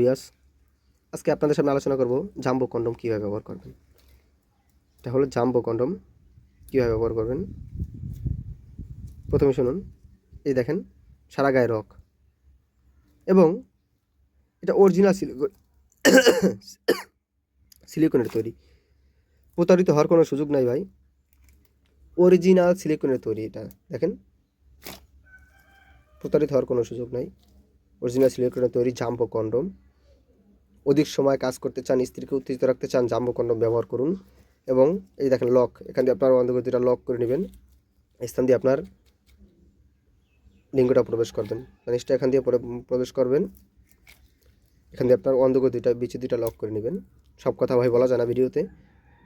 ভিয়াস আজকে আপনাদের সামনে আলোচনা করব জাম্বো কন্ডম কীভাবে ব্যবহার করবেন। এটা হলো জাম্বো কন্ডম কীভাবে ব্যবহার করবেন। প্রথমে শুনুন, এই দেখেন সারা গায়ে রক। এবং এটা অরিজিনাল সিলিকন সিলিকনের তৈরি। প্রতারিত হওয়ার কোনো সুযোগ নাই ভাই। অরিজিনাল সিলিকনের তৈরি এটা, দেখেন। প্রতারিত হওয়ার কোনো সুযোগ নাই। অরিজিনাল সিলিকনের তৈরি জাম্বো কন্ডম। অধিক সময় কাজ করতে চান, স্ত্রীকে উত্তেজিত রাখতে চান জাম্বো কন্ডম ব্যবহার করুন। এবং এই দেখেন লক এখান দিয়ে আপনার অন্ধগতিটা লক করে নেবেন। স্থান দিয়ে আপনার লিঙ্গটা প্রবেশ করবেন। জিনিসটা এখান দিয়ে পরে- প্রবেশ করবেন। এখান দিয়ে আপনার অন্ধগতিটা বিচ্ছেদিটা লক করে নেবেন। সব কথা ভাই বলা যায় না ভিডিওতে।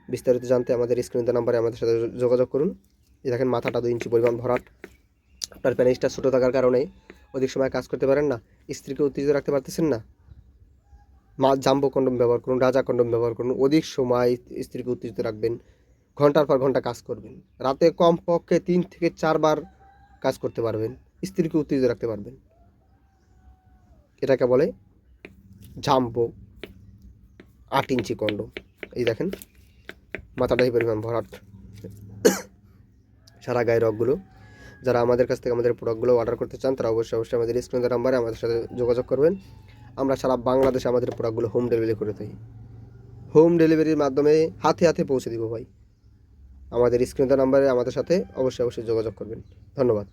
বিস্তারিত জানতে আমাদের স্ক্রিন নাম্বারে আমাদের সাথে যোগাযোগ করুন। এই দেখেন মাথাটা দুই ইঞ্চি পরিমাণ ভরাট। আপনার প্যানিসটা ছোটো থাকার কারণে অধিক সময় কাজ করতে পারেন না। স্ত্রীকে উত্তেজিত রাখতে পারতেছেন না। জাম্বো কন্ডম ব্যবহার করুন, রাজা কন্ডম ব্যবহার করুন, অধিক সময় স্ত্রীকে উত্তেজিত রাখবেন, ঘণ্টার পর ঘণ্টা কাজ করবেন। রাতে কমপক্ষে তিন থেকে চারবার কাজ করতে পারবেন, স্ত্রীকে উত্তেজিত রাখতে পারবেন। এটাকে বলে জাম্বো আট ইঞ্চি কন্ডম। এই দেখেন, মাথাটা এই পরিমাণ ভরাট। সারা গায়ে রগগুলো, যারা আমাদের কাছ থেকে আমাদের প্রোডাক্টগুলো অর্ডার করতে চান, তারা অবশ্যই অবশ্যই আমাদের স্ক্রিনের নাম্বারে আমাদের সাথে যোগাযোগ করবেন। আমরা সারা বাংলাদেশে আমাদের প্রোডাক্টগুলো হোম ডেলিভারি করে থাকি। হোম ডেলিভারির মাধ্যমে হাতে হাতে পৌঁছে দিব ভাই। আমাদের স্ক্রিনটা নাম্বারে আমাদের সাথে অবশ্যই অবশ্যই যোগাযোগ করবেন। ধন্যবাদ।